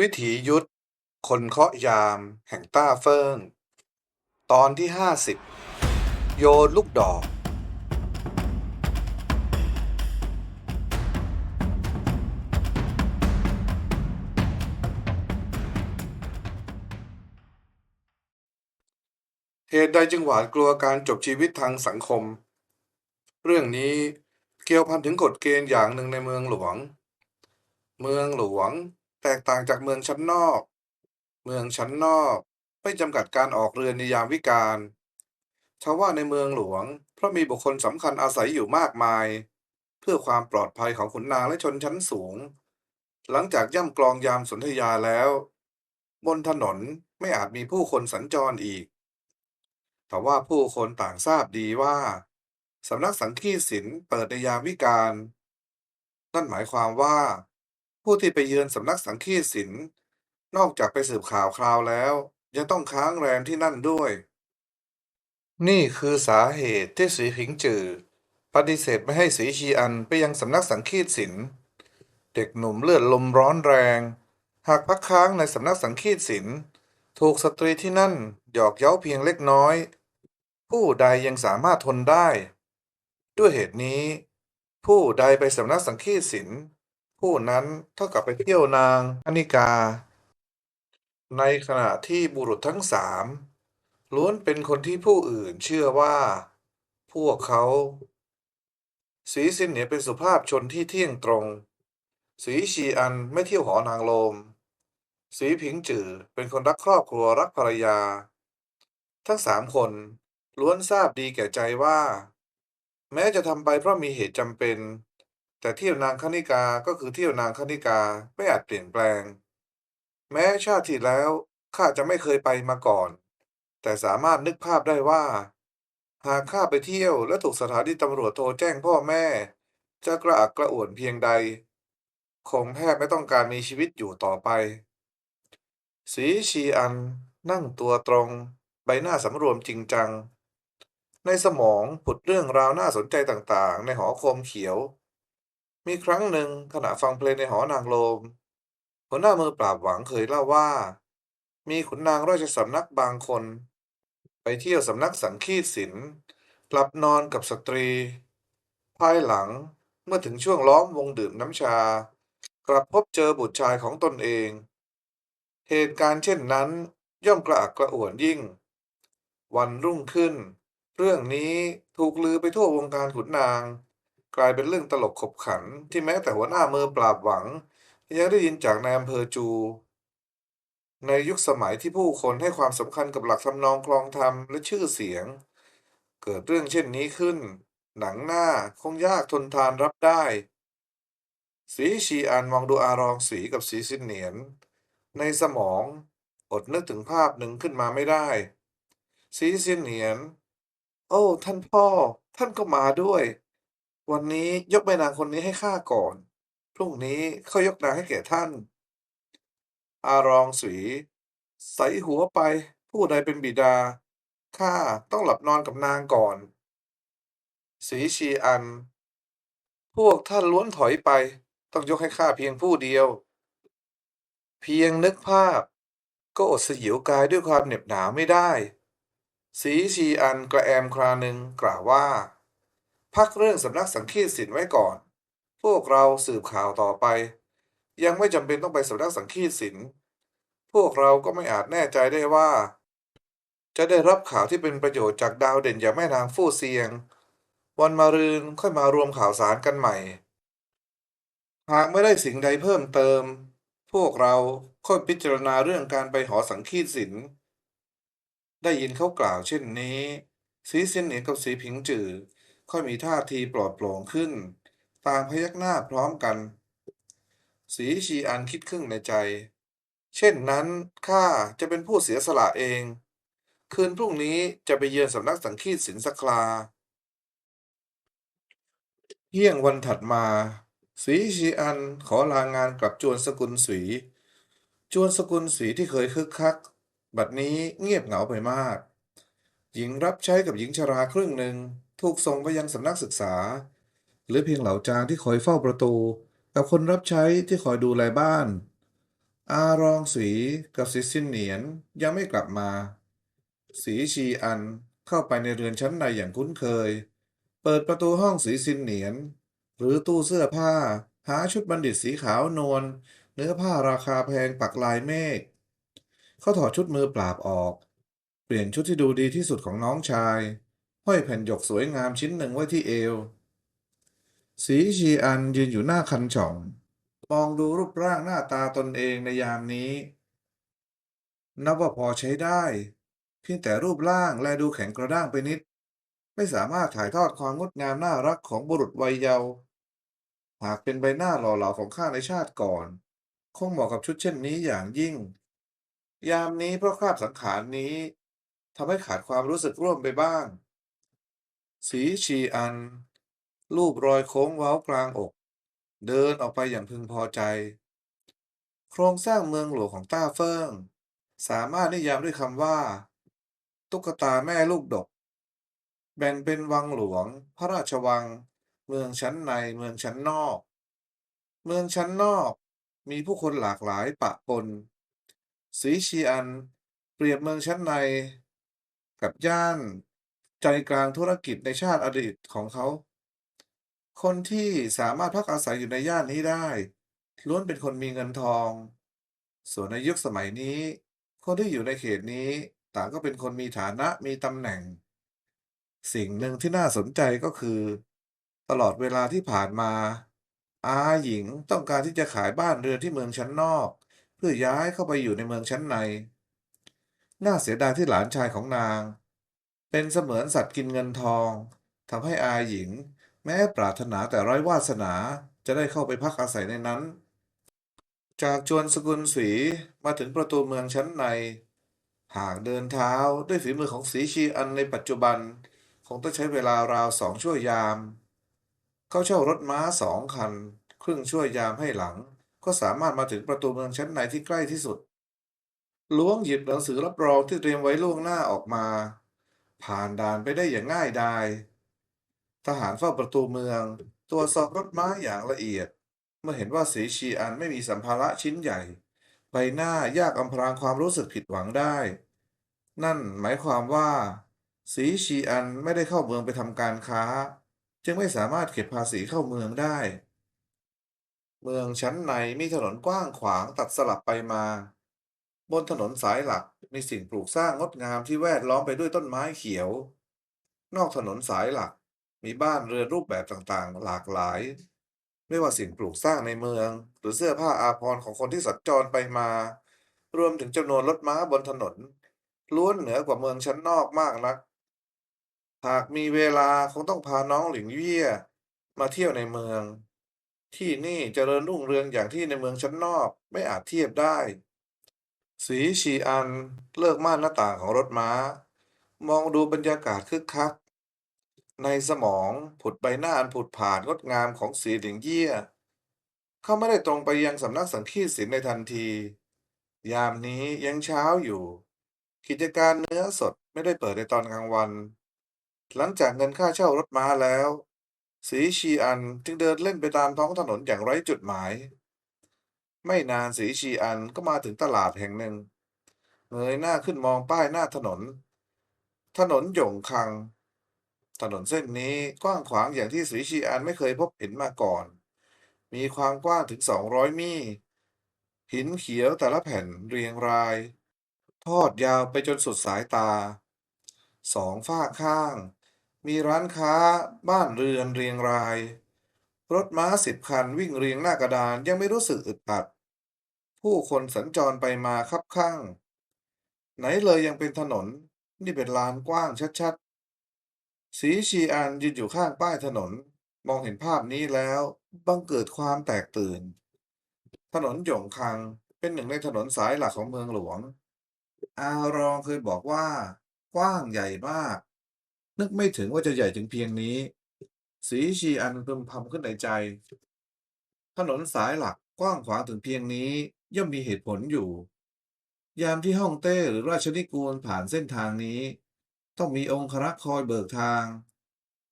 วิถียุทธ คนเคาะยาม แห่งต้าเฟิง ตอนที่ห้าสิบโยนลูกดอก เหตุใดจึงหวาดกลัวการจบชีวิตทางสังคม เรื่องนี้เกี่ยวพันถึงกฎเกณฑ์อย่างหนึ่งในเมืองหลวง เมืองหลวง แตกต่างจากเมืองชั้นนอก เมืองชั้นนอกไม่จำกัดการออกเรือนในยามวิกาลทว่าในเมืองหลวง เพราะมีบุคคลสำคัญอาศัยอยู่มากมาย เพื่อความปลอดภัยของขุนนางและชนชั้นสูง หลังจากย่ำกลองยามสนธยาแล้ว บนถนนไม่อาจมีผู้คนสัญจรอีกแต่ว่าผู้คนต่างทราบดีว่าสำนักสังคีศิลป์เปิดในยามวิกาลนั่นหมายความว่า ผู้ที่ไปเยือนสำนักสังคีศิลป์นอกจากไปสืบข่าวคราวแล้ว ยังต้องค้างแรมที่นั่นด้วย นี่คือสาเหตุที่สีผิงจือ ปฏิเสธไม่ให้สีชีอันไปยังสำนักสังคีตศิลป์เด็กหนุ่มเลือดลมร้อนแรง หากพักค้างในสำนักสังคีตศิลป์ถูกสตรีที่นั่นหยอกเย้าเพียงเล็กน้อย ผู้ใดยังสามารถทนได้ ด้วยเหตุนี้ ผู้ใดไปสำนักสังคีตศิลป์ ผู้นั้นเท่ากับไปเที่ยวนางอนิกา ในขณะที่บุรุษทั้งสามล้วนเป็นคนที่ผู้อื่นเชื่อว่า พวกเขาสีสินเหนียเป็นสุภาพชนที่เที่ยงตรง สีชีอันไม่เที่ยวหอนางลม สีผิงจือเป็นคนรักครอบครัวรักภรรยา ทั้งสามคนล้วนทราบดีแก่ใจว่า แม้จะทำไปเพราะมีเหตุจำเป็น แต่เที่ยวนางคณิกาก็คือเที่ยวนางคณิกาไม่อาจเปลี่ยนแปลง แม้ชาติที่แล้วข้าจะไม่เคยไปมาก่อน แต่สามารถนึกภาพได้ว่า หากข้าไปเที่ยวและถูกสถานีตำรวจโทรแจ้งพ่อแม่ จะกระอักกระอ่วนเพียงใด คงแทบไม่ต้องการมีชีวิตอยู่ต่อไป สีชีอันนั่งตัวตรง ใบหน้าสำรวมจริงจัง ในสมองผุดเรื่องราวน่าสนใจต่างๆ ในหอโคมเขียว มีครั้งหนึ่งขณะฟังเพลงในหอนางโลมหัวหน้ามือปราบหวังเคยเล่าว่า มีขุนนางราชสำนักบางคน ไปเที่ยวสำนักสังคีตศิลป์หลับนอนกับสตรี ภายหลังเมื่อถึงช่วงล้อมวงดื่มน้ำชา กลับพบเจอบุตรชายของตนเอง เหตุการณ์เช่นนั้นย่อมกระอักกระอ่วนยิ่ง วันรุ่งขึ้น เรื่องนี้ถูกลือไปทั่ววงการขุนนาง กลายเป็นเรื่องตลกขบขันที่แม้แต่หัวหน้ามือปราบหวัง ยังได้ยินจากนายอำเภอจู ในยุคสมัยที่ผู้คนให้ความสำคัญกับหลักทำนองคลองธรรมและชื่อเสียง เกิดเรื่องเช่นนี้ขึ้น หนังหน้าคงยากทนทานรับได้ สีชีอานมองดูอารองสีกับสีสินเหนียน ในสมองอดนึกถึงภาพหนึ่งขึ้นมาไม่ได้ สีสินเหนียน โอ้ ท่านพ่อ ท่านก็มาด้วย วันนี้ยกแม่นางคนนี้ให้ข้าก่อน พรุ่งนี้เขายกนางให้แก่ท่าน อารองสีใสหัวไปผู้ใดเป็นบิดา ข้าต้องหลับนอนกับนางก่อน สีชีอัน พวกท่านล้วนถอยไป ต้องยกให้ข้าเพียงผู้เดียว เพียงนึกภาพ ก็อดสยิวกายด้วยความเหน็บหนาวไม่ได้ สีชีอันกระแอมคราหนึ่งกล่าวว่า พักเรื่องสำนักสังคีตศิลป์ไว้ก่อน พวกเราสืบข่าวต่อไป ยังไม่จำเป็นต้องไปสำนักสังคีตศิลป์พวกเราก็ไม่อาจแน่ใจได้ว่า จะได้รับข่าวที่เป็นประโยชน์จากดาวเด่นอย่างแม่นางฟู่เซียง วันมะรืนค่อยมารวมข่าวสารกันใหม่ หากไม่ได้สิ่งใดเพิ่มเติม พวกเราค่อยพิจารณาเรื่องการไปหอสังคีตศิลป์ได้ยินเขากล่าวเช่นนี้ สีเซียนเหนียนกับสีผิงจือ ค่อยมีท่าทีปลอดโปร่งขึ้น ต่างพยักหน้าพร้อมกัน สีชีอันคิดครึ่งในใจ เช่นนั้นข้าจะเป็นผู้เสียสละเอง คืนพรุ่งนี้จะไปเยือนสำนักสังคีตศิลสคราเที่ยงวันถัดมาสีชีอันขอลางานกลับจวนสกุลสีจวนสกุลสีที่เคยคึกคัก บัดนี้เงียบเหงาไปมาก หญิงรับใช้กับหญิงชราครึ่งหนึ่ง ถูกส่งไปยังสำนักศึกษา หรือเพียงเหล่าจางที่คอยเฝ้าประตู กับคนรับใช้ที่คอยดูแลบ้าน อารองสีกับสีซินเหนียนยังไม่กลับมา สีชีอันเข้าไปในเรือนชั้นในอย่างคุ้นเคย เปิดประตูห้องสีซินเหนียน หรือตู้เสื้อผ้า หาชุดบัณฑิตสีขาวนวลเนื้อผ้าราคาแพงปักลายเมฆเขาถอดชุดมือปราบออก เปลี่ยนชุดที่ดูดีที่สุดของน้องชาย ห้อยแผ่นหยกสวยงามชิ้นหนึ่งไว้ที่เอว สีชีอันยืนอยู่หน้าคันช่อง มองดูรูปร่างหน้าตาตนเองในยามนี้ นับว่าพอใช้ได้ เพียงแต่รูปร่างและดูแข็งกระด้างไปนิด ไม่สามารถถ่ายทอดความงดงามน่ารักของบุรุษวัยเยาว์หากเป็นใบหน้าหล่อเหลาของข้าในชาติก่อน คงเหมาะกับชุดเช่นนี้อย่างยิ่ง ยามนี้เพราะคราบสังขารนี้ทำให้ขาดความรู้สึกร่วมไปบ้าง สีชีอัน รูปรอยโค้งเว้ากลางอก เดินออกไปอย่างพึงพอใจ โครงสร้างเมืองหลวงของต้าเฟิง สามารถนิยามด้วยคำว่า ตุ๊กตาแม่ลูกดก แบ่งเป็นวังหลวง พระราชวัง เมืองชั้นในเมืองชั้นนอก เมืองชั้นนอกมีผู้คนหลากหลายปะปนสีชีอัน เปรียบเมืองชั้นใน กับย่าน ใจกลางธุรกิจในชาติอดีตของเขา คนที่สามารถพักอาศัยอยู่ในย่านนี้ได้ล้วนเป็นคนมีเงินทอง ส่วนในยุคสมัยนี้ คนที่อยู่ในเขตนี้ต่างก็เป็นคนมีฐานะมีตำแหน่ง สิ่งหนึ่งที่น่าสนใจก็คือ ตลอดเวลาที่ผ่านมา อาหญิงต้องการที่จะขายบ้านเรือนที่เมืองชั้นนอก เพื่อย้ายเข้าไปอยู่ในเมืองชั้นใน น่าเสียดายที่หลานชายของนาง เป็นเสมือนสัตว์กินเงินทองทำให้อาหญิง แม้ปรารถนาแต่ร้อยวาสนาจะได้เข้าไปพักอาศัยในนั้น จากจวนสกุลศรีมาถึงประตูเมืองชั้นใน หากเดินเท้าด้วยฝีมือของสีชีอันในปัจจุบัน คงต้องใช้เวลาราวสองชั่วยาม เขาเช่ารถม้าสองคัน ครึ่งชั่วยามให้หลัง ก็สามารถมาถึงประตูเมืองชั้นในที่ใกล้ที่สุดล้วงหยิบหนังสือรับรองที่เตรียมไว้ล่วงหน้าออกมา ผ่านด่านไปได้อย่างง่ายดาย ทหารเฝ้าประตูเมือง ตรวจสอบรถม้าอย่างละเอียด เมื่อเห็นว่าสีชีอันไม่มีสัมภาระชิ้นใหญ่ ใบหน้ายากอำพรางความรู้สึกผิดหวังได้ นั่นหมายความว่า สีชีอันไม่ได้เข้าเมืองไปทำการค้า จึงไม่สามารถเก็บภาษีเข้าเมืองได้ เมืองชั้นในมีถนนกว้างขวางตัดสลับไปมา บนถนนสายหลักมีสิ่งปลูกสร้างงดงามที่แวดล้อมไปด้วยต้นไม้เขียว นอกถนนสายหลัก มีบ้านเรือนรูปแบบต่างๆ หลากหลาย ไม่ว่าสิ่งปลูกสร้างในเมือง หรือเสื้อผ้าอาภรณ์ของคนที่สัญจรไปมา รวมถึงจำนวนรถม้าบนถนน ล้วนเหนือกว่าเมืองชั้นนอกมากนัก หากมีเวลาคงต้องพาน้องหลิงเยี่ยมาเที่ยวในเมือง ที่นี่เจริญรุ่งเรืองอย่างที่ในเมืองชั้นนอกไม่อาจเทียบได้ สีชีอัน เลิกม่านหน้าต่างของรถม้า มองดูบรรยากาศคึกคัก ในสมองผุดใบหน้าอันผุดผาดงดงามของสีหลิงเยี่ย เขาไม่ได้ตรงไปยังสำนักสังคีตศิลป์ในทันที ยามนี้ยังเช้าอยู่ กิจการเนื้อสดไม่ได้เปิดในตอนกลางวัน หลังจากเงินค่าเช่ารถม้าแล้ว สีชีอันจึงเดินเล่นไปตามท้องถนนอย่างไร้จุดหมาย ไม่นานสีชีอันก็มาถึงตลาดแห่งหนึ่ง เงยหน้าขึ้นมองป้ายหน้าถนน ถนนหยงคัง ถนนเส้นนี้กว้างขวางอย่างที่สีชีอันไม่เคยพบเห็นมาก่อน มีความกว้างถึงสองร้อยมี่ หินเขียวแต่ละแผ่นเรียงราย ทอดยาวไปจนสุดสายตา สองฝ้าข้าง มีร้านค้าบ้านเรือนเรียงราย รถม้าสิบคันวิ่งเรียงหน้ากระดานยังไม่รู้สึกอึดอัด ผู้คนสัญจรไปมาคับข้าง ไหนเลยยังเป็นถนน นี่เป็นลานกว้างชัดๆ สีชีอันยืนอยู่ข้างป้ายถนน มองเห็นภาพนี้แล้วบังเกิดความแตกตื่น ถนนหยงคังเป็นหนึ่งในถนนสายหลักของเมืองหลวง อารองเคยบอกว่า กว้างใหญ่มาก นึกไม่ถึงว่าจะใหญ่ถึงเพียงนี้ สีชีอันพึมพำขึ้นในใจ ถนนสายหลักกว้างขวางถึงเพียงนี้ย่อมมีเหตุผลอยู่ ยามที่ฮ่องเต้หรือราชนิกูลผ่านเส้นทางนี้ ต้องมีองครักษ์คอยเบิกทาง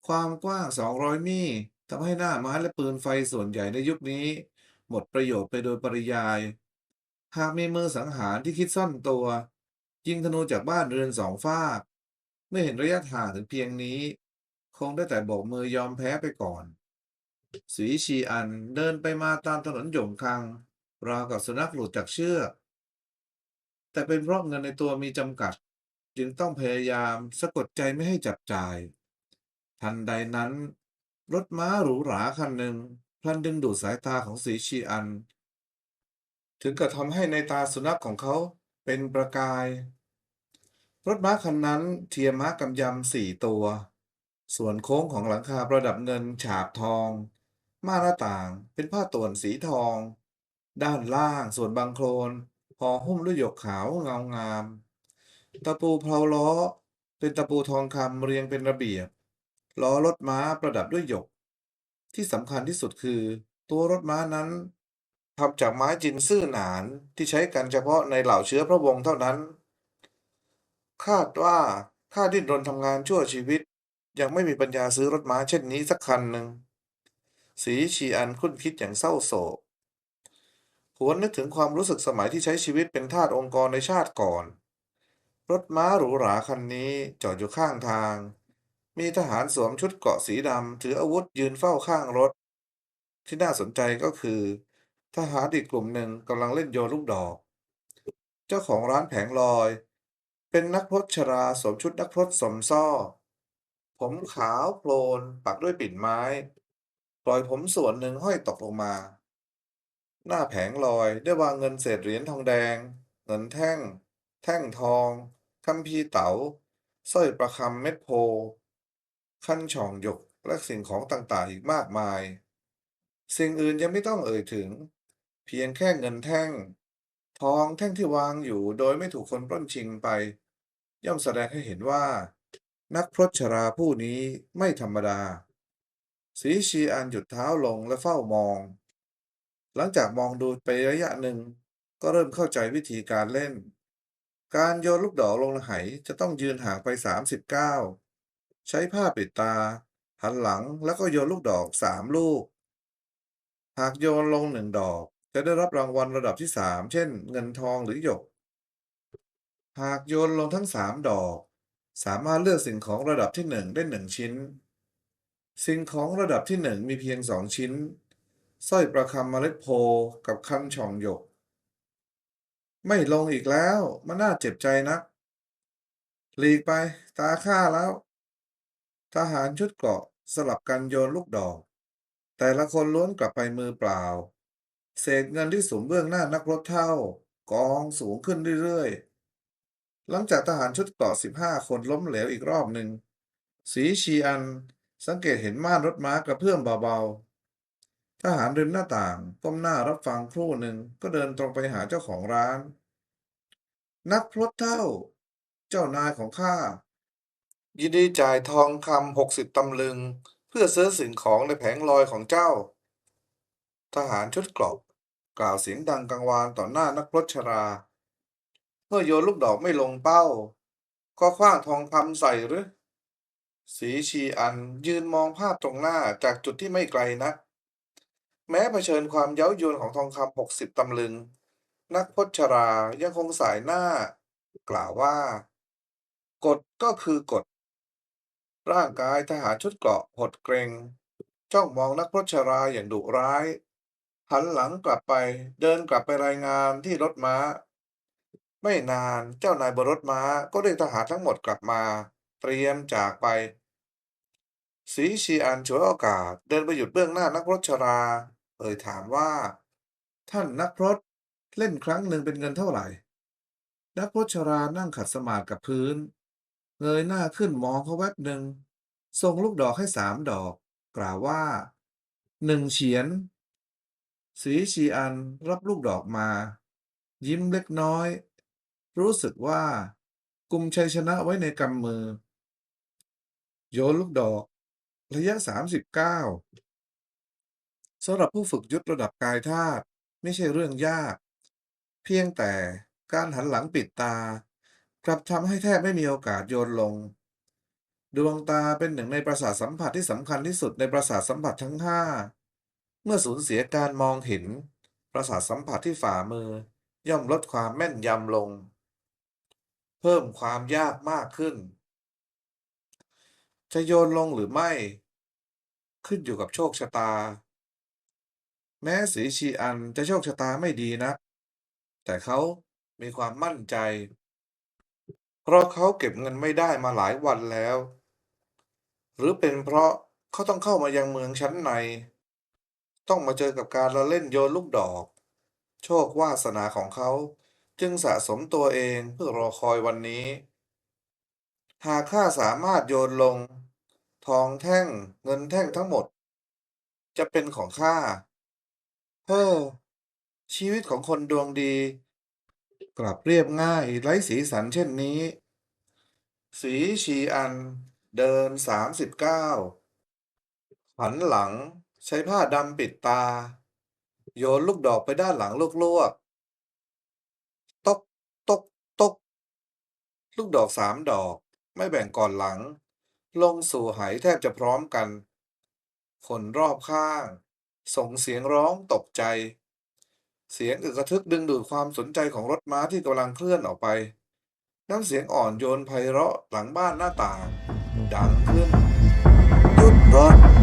ความกว้าง200มี่ทำให้หน้าไม้และปืนไฟส่วนใหญ่ในยุคนี้ หมดประโยชน์ไปโดยปริยาย หากมีมือสังหารที่คิดซ่อนตัว ยิงธนูจากบ้านเรือนสองฝากเมื่อเห็นระยะห่างถึงเพียงนี้ คงได้แต่โบกมือยอมแพ้ไปก่อนสีชีอันเดินไปมาตามถนนหยงคัง ราวกับสุนัขหลุดจากเชือก แต่เป็นเพราะเงินในตัวมีจำกัด จึงต้องพยายามสะกดใจไม่ให้จับจ่าย ทันใดนั้น รถม้าหรูหราคันหนึ่งพลันดึงดูดสายตาของสีชีอัน ถึงกับทำให้ในตาสุนัขของเขาเป็นประกาย รถม้าคันนั้นเทียมม้ากำยำสี่ตัว ส่วนโค้งของหลังคาประดับเงินฉาบทอง ม่านหน้าต่างเป็นผ้าต่วนสีทอง ด้านล่างส่วนบางโคลนห่อหุ้มด้วยหยกขาวเงางาม ตะปูเพลาล้อ เป็นตะปูทองคำเรียงเป็นระเบียบ ล้อรถม้าประดับด้วยหยก ที่สำคัญที่สุดคือ ตัวรถม้านั้นทำจากไม้จินซื่อหนานที่ใช้กันเฉพาะในเหล่าเชื้อพระวงศ์เท่านั้น คาดว่าข้าดิ้นรนทำงานชั่วชีวิต ยังไม่มีปัญญาซื้อรถม้าเช่นนี้สักคันหนึ่ง สีชีอันคุ้นคิดอย่างเศร้าโศกหวนนึกถึงความรู้สึกสมัยที่ใช้ชีวิตเป็นทาสองค์กรในชาติก่อน รถม้าหรูหราคันนี้จอดอยู่ข้างทาง มีทหารสวมชุดเกราะสีดำถืออาวุธยืนเฝ้าข้างรถ ที่น่าสนใจก็คือ ทหารอีกกลุ่มหนึ่งกำลังเล่นโยนลูกดอก เจ้าของร้านแผงลอย เป็นนักพรตชราสวมชุดนักพรตสมซ่อ ผมขาวโพลนปักด้วยปิ่นไม้ ปล่อยผมส่วนหนึ่งห้อยตกลงมา หน้าแผงลอยได้วางเงินเศษเหรียญทองแดง เงินแท่ง แท่งทองคัมภีเต๋าสร้อยประคำเม็ดโพธิ์คันช่องหยกและสิ่งของต่างๆอีกมากมาย สิ่งอื่นยังไม่ต้องเอ่ยถึง เพียงแค่เงินแท่ง ทองแท่งที่วางอยู่โดยไม่ถูกคนปล้นชิงไป ย่อมแสดงให้เห็นว่า นักพรตชราผู้นี้ไม่ธรรมดา สีชีอันหยุดเท้าลงและเฝ้ามอง หลังจากมองดูไประยะหนึ่ง ก็เริ่มเข้าใจวิธีการเล่น การโยนลูกดอกลงไหจะต้องยืนห่างไปสามสิบเก้าใช้ผ้าปิดตา หันหลังแล้วก็โยนลูกดอกสามลูก หากโยนลงหนึ่งดอก จะได้รับรางวัลระดับที่สามเช่น เงินทองหรือหยก หากโยนลงทั้งสามดอก สามารถเลือกสิ่งของระดับที่หนึ่งได้หนึ่งชิ้น สิ่งของระดับที่หนึ่งมีเพียงสองชิ้นสร้อยประคำเมล็ดโพกับคันช่องหยก ไม่ลงอีกแล้ว มันน่าเจ็บใจนัก หลีกไปตาข้าแล้ว ทหารชุดเกราะสลับกันโยนลูกดอก แต่ละคนล้วนกลับไปมือเปล่า เศษเงินที่สมเบื้องหน้านักรบเท่ากองสูงขึ้นเรื่อยๆ หลังจากทหารชุดเกาะสิบห้าคนล้มเหลวอีกรอบหนึ่ง สีชีอันสังเกตเห็นม่านรถม้ากระเพื่อมเบาๆ ทหารริมหน้าต่างก้มหน้ารับฟังครู่หนึ่งก็เดินตรงไปหาเจ้าของร้าน นักพรตเท่า เจ้านายของข้า ยินดีจ่ายทองคำหกสิบตำลึง เพื่อซื้อสิ่งของในแผงลอยของเจ้า ทหารชุดเกราะกล่าวเสียงดังกังวานต่อหน้านักพรตชรา เมื่อโยนลูกดอกไม่ลงเป้า ก็คว้างทองคำใส่หรือ สีชีอันยืนมองภาพตรงหน้าจากจุดที่ไม่ไกลนัก แม้เผชิญความเย้ายวนของทองคำหกสิบตำลึง นักพจชรายังคงสายหน้า กล่าวว่า กฎก็คือกฎ ร่างกายทหารชุดเกราะหดเกรง จ้องมองนักพจชราอย่างดุร้าย หันหลังกลับไปเดินกลับไปรายงานที่รถม้า ไม่นานเจ้านายบนรถม้าก็เรียกทหารทั้งหมดกลับมา เตรียมจากไป สีชีอันฉวยโอกาสเดินไปหยุดเบื้องหน้านักพรตชรา เอ่ยถามว่า ท่านนักพรตเล่นครั้งหนึ่งเป็นเงินเท่าไหร่ นักพรตชรานั่งขัดสมาธิกับพื้น เงยหน้าขึ้นมองเขาแวบหนึ่งส่งลูกดอกให้สามดอก กล่าวว่าหนึ่งเฉียน สีชีอันรับลูกดอกมา ยิ้มเล็กน้อย รู้สึกว่ากุมชัยชนะไว้ในกำมือ โยนลูกดอก ระยะ 39สำหรับผู้ฝึกยุทธระดับกายธาตุไม่ใช่เรื่องยาก เพียงแต่การหันหลังปิดตา กลับทำให้แทบไม่มีโอกาสโยนลง ดวงตาเป็นหนึ่งในประสาทสัมผัสที่สำคัญที่สุดในประสาทสัมผัสทั้งห้าเมื่อสูญเสียการมองเห็น ประสาทสัมผัสที่ฝ่ามือ ย่อมลดความแม่นยำลง เพิ่มความยากมากขึ้น จะโยนลงหรือไม่ ขึ้นอยู่กับโชคชะตา แม้สีชีอันจะโชคชะตาไม่ดีนะแต่เขามีความมั่นใจ เพราะเขาเก็บเงินไม่ได้มาหลายวันแล้ว หรือเป็นเพราะเขาต้องเข้ามายังเมืองชั้นใน ต้องมาเจอกับการละเล่นโยนลูกดอก โชควาสนาของเขา จึงสะสมตัวเองเพื่อรอคอยวันนี้ หากข้าสามารถโยนลง ทองแท่งเงินแท่งทั้งหมด จะเป็นของข้าเฮ้อชีวิตของคนดวงดี กลับเรียบง่ายไร้สีสันเช่นนี้ สีชีอัน เดินสามสิบเก้าหันหลังใช้ผ้าดำปิดตา โยนลูกดอกไปด้านหลังลวกๆตกตกตก ลูกดอกสามดอก ไม่แบ่งก่อนหลัง ลงสู่ไหแทบจะพร้อมกัน คนรอบข้าง ส่งเสียงร้องตกใจ เสียงอึกระทึกดึงดูดความสนใจของรถม้าที่กำลังเคลื่อนออกไป น้ำเสียงอ่อนโยนไพเราะหลังบ้านหน้าต่าง ดังขึ้นหยุดรถ